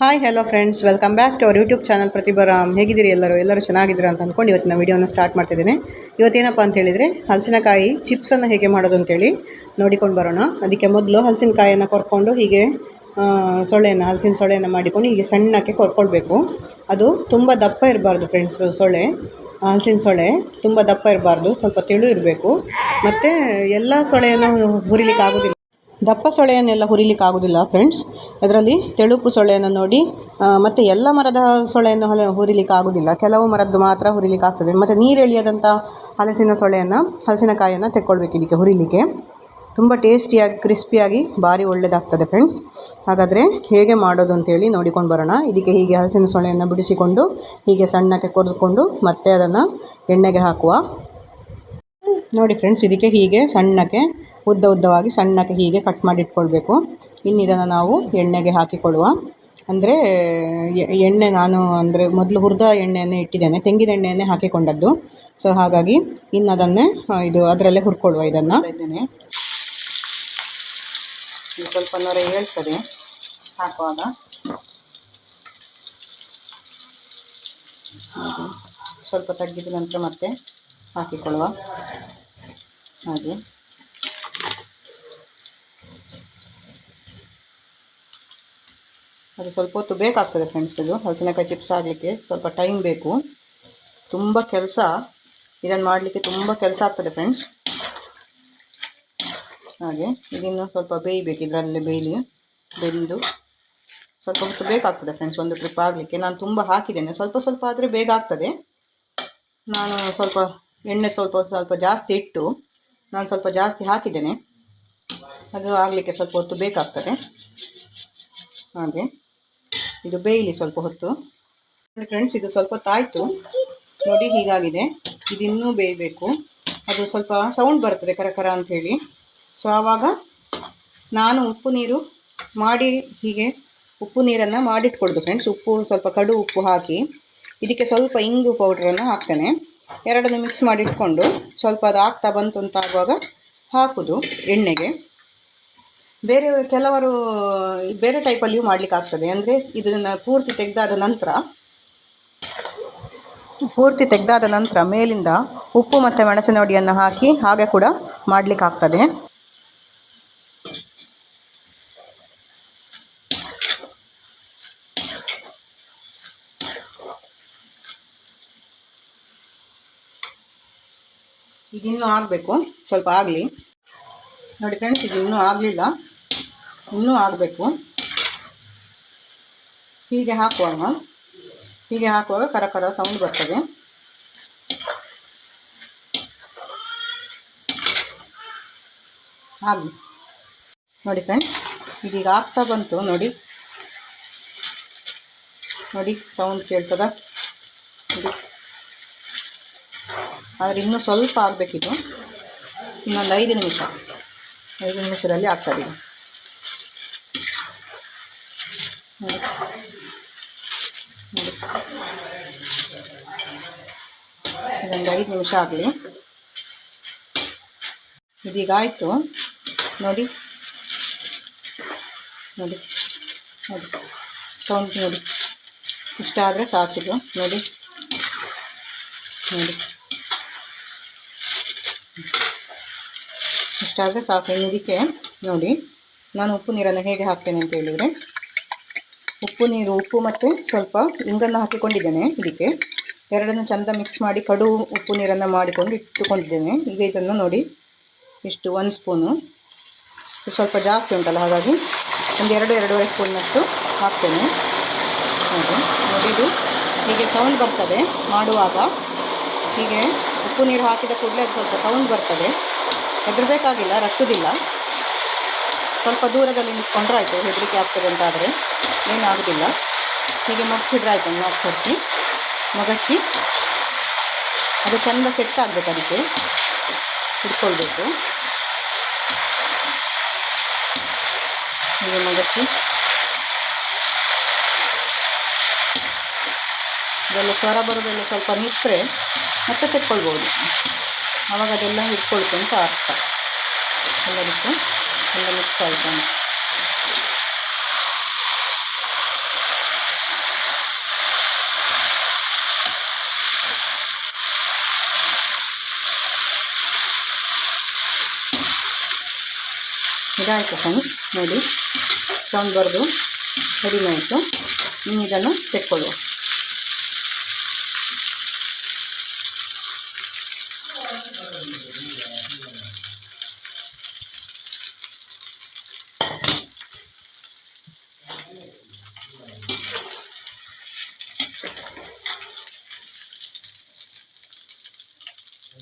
Hi hello friends welcome back to our YouTube channel ಪ್ರತಿಭರಾಮ್ ಹೇಗಿದ್ದೀರಿ ಎಲ್ಲರೂ? ಎಲ್ಲರೂ ಚೆನ್ನಾಗಿದ್ದೀರಾ ಅಂತ ಅಂದ್ಕೊಂಡು ಇವತ್ತಿನ ವೀಡಿಯೋನ ಸ್ಟಾರ್ಟ್ ಮಾಡ್ತಿದ್ದೀನಿ. ಇವತ್ತೇನಪ್ಪ ಅಂತ ಹೇಳಿದರೆ, ಹಲಸಿನಕಾಯಿ ಚಿಪ್ಸನ್ನು ಹೇಗೆ ಮಾಡೋದು ಅಂತೇಳಿ ನೋಡಿಕೊಂಡು ಬರೋಣ. ಅದಕ್ಕೆ ಮೊದಲು ಹಲಸಿನಕಾಯನ್ನು ಕೊರ್ಕೊಂಡು ಹೀಗೆ ಸೊಳ್ಳೆಯನ್ನು, ಹಲಸಿನ ಸೊಳ್ಳೆಯನ್ನು ಮಾಡಿಕೊಂಡು ಹೀಗೆ ಸಣ್ಣಕ್ಕೆ ಕೊರ್ಕೊಳ್ಬೇಕು. ಅದು ತುಂಬ ದಪ್ಪ ಇರಬಾರ್ದು ಫ್ರೆಂಡ್ಸ್ ಸೊಳ್ಳೆ, ಹಲಸಿನ ಸೊಳ್ಳೆ ತುಂಬ ದಪ್ಪ ಇರಬಾರ್ದು, ಸ್ವಲ್ಪ ತೆಳು ಇರಬೇಕು. ಮತ್ತು ಎಲ್ಲ ಸೊಳೆಯನ್ನು ಹುರಿಲಿಕ್ಕೆ ಆಗೋದಿಲ್ಲ. ದಪ್ಪ ಸೊಳೆಯನ್ನೆಲ್ಲ ಹುರಿಲಿಕ್ಕೆ ಆಗೋದಿಲ್ಲ ಫ್ರೆಂಡ್ಸ್ ಅದರಲ್ಲಿ ತೆಳುಪು ಸೊಳೆಯನ್ನು ನೋಡಿ ಮತ್ತು ಎಲ್ಲ ಮರದ ಸೊಳೆಯನ್ನು ಹೊಲ, ಹುರಿಲಿಕ್ಕೆ ಆಗೋದಿಲ್ಲ. ಕೆಲವು ಮರದ್ದು ಮಾತ್ರ ಹುರಿಲಿಕ್ಕೆ ಆಗ್ತದೆ. ಮತ್ತು ನೀರು ಎಳೆಯದಂಥ ಹಲಸಿನ ಸೊಳೆಯನ್ನು ಹಲಸಿನಕಾಯಿಯನ್ನು ತೆಕ್ಕೊಳ್ಬೇಕು ಇದಕ್ಕೆ ಹುರಿಲಿಕ್ಕೆ. ತುಂಬ ಟೇಸ್ಟಿಯಾಗಿ ಕ್ರಿಸ್ಪಿಯಾಗಿ ಭಾರಿ ಒಳ್ಳೆಯದಾಗ್ತದೆ ಫ್ರೆಂಡ್ಸ್ ಹಾಗಾದರೆ ಹೇಗೆ ಮಾಡೋದು ಅಂತೇಳಿ ನೋಡಿಕೊಂಡು ಬರೋಣ. ಇದಕ್ಕೆ ಹೀಗೆ ಹಲಸಿನ ಸೊಳೆಯನ್ನು ಬಿಡಿಸಿಕೊಂಡು, ಹೀಗೆ ಸಣ್ಣಕ್ಕೆ ಕೊರೆದುಕೊಂಡು ಮತ್ತೆ ಅದನ್ನು ಎಣ್ಣೆಗೆ ಹಾಕುವ. ನೋಡಿ ಫ್ರೆಂಡ್ಸ್ ಇದಕ್ಕೆ ಹೀಗೆ ಸಣ್ಣಕ್ಕೆ ಉದ್ದ ಉದ್ದವಾಗಿ ಸಣ್ಣಕ್ಕೆ ಹೀಗೆ ಕಟ್ ಮಾಡಿ ಇಟ್ಕೊಳ್ಬೇಕು. ಇನ್ನು ಇದನ್ನು ನಾವು ಎಣ್ಣೆಗೆ ಹಾಕಿಕೊಳ್ಳುವ. ಅಂದರೆ ಎಣ್ಣೆ ನಾನು ಅಂದರೆ ಮೊದಲು ಹುರಿದ ಎಣ್ಣೆಯನ್ನು ಇಟ್ಟಿದ್ದೇನೆ. ತೆಂಗಿನ ಎಣ್ಣೆಯನ್ನೇ ಹಾಕಿಕೊಂಡದ್ದು. ಸೊ ಹಾಗಾಗಿ ಇನ್ನು ಅದನ್ನೇ ಇದು ಅದರಲ್ಲೇ ಹುರ್ಕೊಳ್ಳುವ ಇದನ್ನು. ಇದ್ದೇನೆ ಇದು ಸ್ವಲ್ಪ ನೊರೆ ಹೇಳ್ತದೆ. ಹಾಕುವಾಗ. ಸ್ವಲ್ಪ ತಗ್ಗಿದ ನಂತರ ಮತ್ತೆ ಹಾಕಿಕೊಳ್ಳುವ. ಹಾಗೆ. ಅದು ಸ್ವಲ್ಪ ಹೊತ್ತು ಬೇಕಾಗ್ತದೆ ಫ್ರೆಂಡ್ಸ್ ಇದು ಹಲಸಿನಕಾಯಿ ಚಿಪ್ಸ್ ಆಗಲಿಕ್ಕೆ ಸ್ವಲ್ಪ ಟೈಮ್ ಬೇಕು. ತುಂಬ ಕೆಲಸ ಇದನ್ನು ಮಾಡಲಿಕ್ಕೆ ತುಂಬ ಕೆಲಸ ಆಗ್ತದೆ ಫ್ರೆಂಡ್ಸ್ ಹಾಗೆ, ಇದನ್ನು ಸ್ವಲ್ಪ ಬೇಯಬೇಕು, ಇದರಲ್ಲೇ ಬೇಯಲಿ, ಬೆಂದು. ಸ್ವಲ್ಪ ಹೊತ್ತು ಬೇಕಾಗ್ತದೆ ಫ್ರೆಂಡ್ಸ್ ಒಂದು ಟ್ರಿಪ್ ಆಗಲಿಕ್ಕೆ. ನಾನು ತುಂಬ ಹಾಕಿದ್ದೇನೆ. ಸ್ವಲ್ಪ ಸ್ವಲ್ಪ ಆದರೆ ಬೇಗ ಆಗ್ತದೆ ನಾನು ಸ್ವಲ್ಪ ಎಣ್ಣೆ ಸ್ವಲ್ಪ ಸ್ವಲ್ಪ ಜಾಸ್ತಿ ಇಟ್ಟು, ನಾನು ಸ್ವಲ್ಪ ಜಾಸ್ತಿ ಹಾಕಿದ್ದೇನೆ. ಅದು ಆಗಲಿಕ್ಕೆ ಸ್ವಲ್ಪ ಹೊತ್ತು ಬೇಕಾಗ್ತದೆ. ಹಾಗೆ. ಇದು ಬೇಯಲಿ ಸ್ವಲ್ಪ ಹೊತ್ತು. ಫ್ರೆಂಡ್ಸ್ ಇದು ಸ್ವಲ್ಪ ಹೊತ್ತಾಯಿತು ನೋಡಿ ಹೀಗಾಗಿದೆ. ಇದು ಇನ್ನೂ ಬೇಯಬೇಕು. ಅದು ಸ್ವಲ್ಪ ಸೌಂಡ್ ಬರ್ತದೆ ಕರಕರ ಅಂಥೇಳಿ ಸೊ ಆವಾಗ ನಾನು ಉಪ್ಪು ನೀರು ಮಾಡಿ ಹೀಗೆ ಉಪ್ಪು ನೀರನ್ನು ಮಾಡಿಟ್ಕೊಳ್ದು ಫ್ರೆಂಡ್ಸ್ ಉಪ್ಪು ಸ್ವಲ್ಪ ಕಡು ಉಪ್ಪು ಹಾಕಿ ಇದಕ್ಕೆ ಸ್ವಲ್ಪ ಇಂಗು ಪೌಡ್ರನ್ನು ಹಾಕ್ತೇನೆ. ಎರಡನ್ನು ಮಿಕ್ಸ್ ಮಾಡಿ ಇಟ್ಕೊಂಡು ಸ್ವಲ್ಪ ಅದು ಆಗ್ತಾ ಬಂತು ಅಂತ ಆಗುವಾಗ ಹಾಕೋದು ಎಣ್ಣೆಗೆ. ಬೇರೆ ಕೆಲವರು ಬೇರೆ ಟೈಪಲ್ಲಿಯೂ ಮಾಡಲಿಕ್ಕೆ ಆಗ್ತದೆ. ಅಂದರೆ ಇದನ್ನು ಪೂರ್ತಿ ತೆಗೆದಾದ ನಂತರ, ಪೂರ್ತಿ ತೆಗೆದಾದ ನಂತರ ಮೇಲಿಂದ ಉಪ್ಪು ಮತ್ತು ಮೆಣಸಿನ ಹುಡಿಯನ್ನು ಹಾಕಿ ಹಾಗೆ ಕೂಡ ಮಾಡಲಿಕ್ಕೆ ಆಗ್ತದೆ. ಇದಿನ್ನೂ ಆಗಬೇಕು. ಸ್ವಲ್ಪ ಆಗಲಿ. ನೋಡಿ ಫ್ರೆಂಡ್ಸ್ ಇದು ಇನ್ನೂ ಆಗಲಿಲ್ಲ. ಇನ್ನೂ ಆಗಬೇಕು. ಹೀಗೆ ಹಾಕುವಾಗ ಹೀಗೆ ಹಾಕುವಾಗ ಕರ ಕರ ಸೌಂಡ್ ಬರ್ತದೆ. ಆಗಲಿ ನೋಡಿ ಫ್ರೆಂಡ್ಸ್ ಇದೀಗ ಆಗ್ತಾ ಬಂತು. ನೋಡಿ. ನೋಡಿ ಸೌಂಡ್ ಕೇಳ್ತದ. ಆದರೆ ಇನ್ನೂ ಸ್ವಲ್ಪ ಆಗಬೇಕಿದು ಇನ್ನೊಂದು ಐದು ನಿಮಿಷ. ಐದು ನಿಮಿಷದಲ್ಲಿ ಆಗ್ತದೆ ಇದು ನೋಡಿ ಇದೊಂದು ಐದು ನಿಮಿಷ ಆಗಲಿ. ಇದೀಗ ಆಯಿತು. ನೋಡಿ. ನೋಡಿ. ನೋಡಿ. ಸೌಂಡ್ ನೋಡಿ. ಇಷ್ಟ ಆದರೆ ಸಾಕಿದು ನೋಡಿ. ನೋಡಿ. ಇಷ್ಟ ಆದರೆ ಸಾಕು. ಇದಕ್ಕೆ ನೋಡಿ. ನಾನು ಉಪ್ಪು ನೀರನ್ನು ಹೇಗೆ ಹಾಕ್ತೇನೆ ಅಂತ ಹೇಳಿದರೆ. ಉಪ್ಪು ನೀರು, ಉಪ್ಪು ಮತ್ತು ಸ್ವಲ್ಪ ಇಂಗನ್ನು ಹಾಕಿಕೊಂಡಿದ್ದೇನೆ ಇದಕ್ಕೆ. ಎರಡನ್ನು ಚಂದ ಮಿಕ್ಸ್ ಮಾಡಿ ಕಡು ಉಪ್ಪು ನೀರನ್ನು ಮಾಡಿಕೊಂಡು ಇಟ್ಟುಕೊಂಡಿದ್ದೇನೆ. ಈಗ ಇದನ್ನು ನೋಡಿ, ಇಷ್ಟು ಒಂದು ಸ್ಪೂನು ಸ್ವಲ್ಪ ಜಾಸ್ತಿ ಉಂಟಲ್ಲ, ಹಾಗಾಗಿ ಒಂದು ಎರಡು, ಎರಡೂವರೆ ಸ್ಪೂನ್ನಷ್ಟು ಹಾಕ್ತೇನೆ. ನೋಡಿ ನೋಡಿ ಇದು ಹೀಗೆ ಸೌಂಡ್ ಬರ್ತದೆ ಮಾಡುವಾಗ. ಹೀಗೆ ಉಪ್ಪು ನೀರು ಹಾಕಿದ ಕೂಡಲೇ ಅದು ಸ್ವಲ್ಪ ಸೌಂಡ್ ಬರ್ತದೆ. ಹೆದರಬೇಕಾಗಿಲ್ಲ ರಟ್ಟುವುದಿಲ್ಲ ಸ್ವಲ್ಪ ದೂರದಲ್ಲಿ ನಿಂತ್ಕೊಂಡ್ರೆ ಆಯಿತು, ಹೆದರಿಕೆ ಆಗ್ತದೆ ಅಂತ ಆದರೆ ಏನಾಗೋದಿಲ್ಲ ಹೀಗೆ ಮಗಚಿದ್ರೆ ಆಯಿತು ನಾಲ್ಕು ಸರ್ತಿ. ಮಗಚಿ ಅದು ಚೆಂದ ಸೆಟ್ ಆಗಬೇಕು ಅದಕ್ಕೆ. ಹಿಡ್ಕೊಳ್ಬೇಕು. ಹೀಗೆ ಮಗಚಿ ಇದೆಲ್ಲ ಸ್ವರ ಬರೋದೆಲ್ಲ ಸ್ವಲ್ಪ ನಿಟ್ಟರೆ ಮತ್ತೆ ತೆಕ್ಕೊಳ್ಬೋದು. ಆವಾಗ ಅದೆಲ್ಲ ಹಿಡ್ಕೊಳ್ತು ಅಂತ ಅರ್ಥ. ಎಲ್ಲದಕ್ಕೂ కింద మిక్స్ అవుతాను ಇದಾಯಿತು ಫ್ರೆಂಡ್ಸ್ ನೋಡಿ ಸೌಂಡ್ ಬರೆದು ರೆಡಿ ಮಾಡಿತು ಇದನ್ನು ತೆಕ್ಕೊಳ್ಳುವ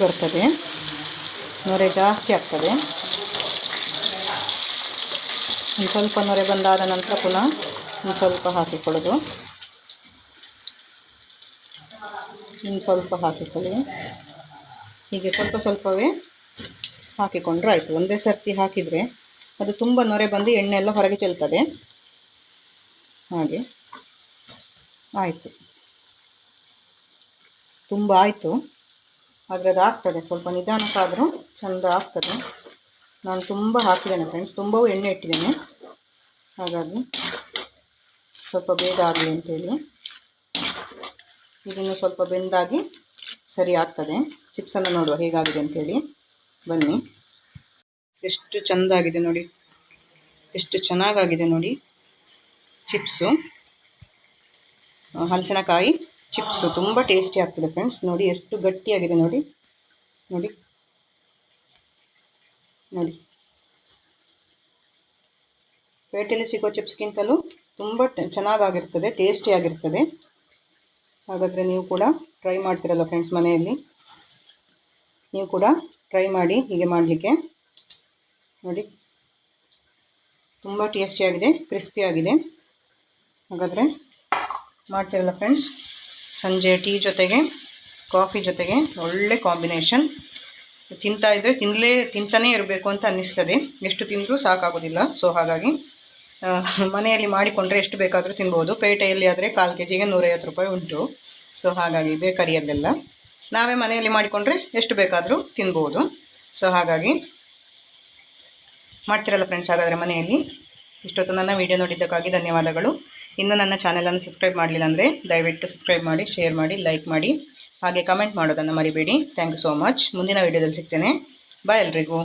ಬರ್ತದೆ. ನೊರೆ ಜಾಸ್ತಿ ಆಗ್ತದೆ. ಒಂದು ಸ್ವಲ್ಪ ನೊರೆ ಬಂದಾದ ನಂತರ ಪುನಃ ಒಂದು ಸ್ವಲ್ಪ ಹಾಕಿಕೊಳ್ಳೋದು. ಇನ್ನು ಸ್ವಲ್ಪ ಹಾಕಿಕೊಳ್ಳಿ. ಹೀಗೆ ಸ್ವಲ್ಪ ಸ್ವಲ್ಪವೇ ಹಾಕಿಕೊಂಡ್ರೆ ಆಯಿತು. ಒಂದೇ ಸರ್ತಿ ಹಾಕಿದರೆ ಅದು ತುಂಬ ನೊರೆ ಬಂದು ಎಣ್ಣೆ ಎಲ್ಲ ಹೊರಗೆ ಚೆಲ್ತದೆ. ಹಾಗೆ. ಆಯಿತು. ತುಂಬ ಆಯಿತು. ಆದರೆ ಅದು ಆಗ್ತದೆ. ಸ್ವಲ್ಪ ನಿಧಾನಕ್ಕಾದರೂ ಚೆಂದ ಆಗ್ತದೆ. ನಾನು ತುಂಬ ಹಾಕಿದ್ದೇನೆ ಫ್ರೆಂಡ್ಸ್ ತುಂಬವೂ ಎಣ್ಣೆ ಇಟ್ಟಿದ್ದೇನೆ. ಹಾಗಾಗಿ ಸ್ವಲ್ಪ ಬೇಗ ಆಗಲಿ ಅಂತೇಳಿ. ಇದನ್ನು ಸ್ವಲ್ಪ ಬೆಂದಾಗಿ ಸರಿ ಆಗ್ತದೆ. ಚಿಪ್ಸನ್ನು ನೋಡುವ ಹೇಗಾಗಿದೆ ಅಂತೇಳಿ. ಬನ್ನಿ. ಎಷ್ಟು ಚೆಂದಾಗಿದೆ ನೋಡಿ. ಎಷ್ಟು ಚೆನ್ನಾಗಾಗಿದೆ ನೋಡಿ. ಚಿಪ್ಸು ಹಲಸಿನಕಾಯಿ ಚಿಪ್ಸು ತುಂಬ ಟೇಸ್ಟಿ ಆಗ್ತದೆ ಫ್ರೆಂಡ್ಸ್. ನೋಡಿ ಎಷ್ಟು ಗಟ್ಟಿಯಾಗಿದೆ ನೋಡಿ. ನೋಡಿ. ನೋಡಿ. ಪೇಟೆಯಲ್ಲಿ ಸಿಗೋ ಚಿಪ್ಸ್ಗಿಂತಲೂ ತುಂಬ ಚೆನ್ನಾಗಾಗಿರ್ತದೆ ಟೇಸ್ಟಿಯಾಗಿರ್ತದೆ ಹಾಗಾದರೆ ನೀವು ಕೂಡ ಟ್ರೈ ಮಾಡ್ತೀರಲ್ಲ ಫ್ರೆಂಡ್ಸ್ ಮನೆಯಲ್ಲಿ. ನೀವು ಕೂಡ ಟ್ರೈ ಮಾಡಿ ಹೀಗೆ ಮಾಡಲಿಕ್ಕೆ. ನೋಡಿ. ತುಂಬ ಟೇಸ್ಟಿಯಾಗಿದೆ ಕ್ರಿಸ್ಪಿಯಾಗಿದೆ ಹಾಗಾದರೆ ಮಾಡ್ತಿರಲ್ಲ ಫ್ರೆಂಡ್ಸ್. ಸಂಜೆ ಟೀ ಜೊತೆಗೆ, ಕಾಫಿ ಜೊತೆಗೆ, ಒಳ್ಳೆ ಕಾಂಬಿನೇಷನ್. ತಿಂತಾ ಇದ್ದರೆ ತಿನ್ನಲೇ ತಿಂತಾನೇ ಇರಬೇಕು ಅಂತ ಅನ್ನಿಸ್ತದೆ. ಎಷ್ಟು ತಿಂದರೂ ಸಾಕಾಗೋದಿಲ್ಲ. ಸೊ ಹಾಗಾಗಿ ಮನೆಯಲ್ಲಿ ಮಾಡಿಕೊಂಡ್ರೆ ಎಷ್ಟು ಬೇಕಾದರೂ ತಿನ್ಬೋದು. ಪೇಟೆಯಲ್ಲಿ ಆದರೆ ಕಾಲು ಕೆ ಜಿಗೆ ನೂರೈವತ್ತು ರೂಪಾಯಿ ಉಂಟು. ಸೊ ಹಾಗಾಗಿ ಬೇಕರಿಯಲ್ಲೆಲ್ಲ ನಾವೇ ಮನೆಯಲ್ಲಿ ಮಾಡಿಕೊಂಡ್ರೆ ಎಷ್ಟು ಬೇಕಾದರೂ ತಿನ್ಬೋದು. ಸೊ ಹಾಗಾಗಿ, ಮಾಡ್ತಿರಲ್ಲ ಫ್ರೆಂಡ್ಸ್ ಹಾಗಾದರೆ ಮನೆಯಲ್ಲಿ. ಇಷ್ಟೊತ್ತು ನನ್ನ ವೀಡಿಯೋ ನೋಡಿದ್ದಕ್ಕಾಗಿ ಧನ್ಯವಾದಗಳು. ಇನ್ನೂ ನನ್ನ ಚಾನಲನ್ನು ಸಬ್ಸ್ಕ್ರೈಬ್ ಮಾಡಲಿಲ್ಲ ಅಂದರೆ ದಯವಿಟ್ಟು ಸಬ್ಸ್ಕ್ರೈಬ್ ಮಾಡಿ ಶೇರ್ ಮಾಡಿ ಲೈಕ್ ಮಾಡಿ, ಹಾಗೆ ಕಮೆಂಟ್ ಮಾಡೋದನ್ನು ಮರಿಬೇಡಿ. ಥ್ಯಾಂಕ್ ಯು ಸೋ ಮಚ್ ಮುಂದಿನ ವೀಡಿಯೋದಲ್ಲಿ ಸಿಗ್ತೇನೆ. ಬಾಯ್ ಎಲ್ರಿಗೂ.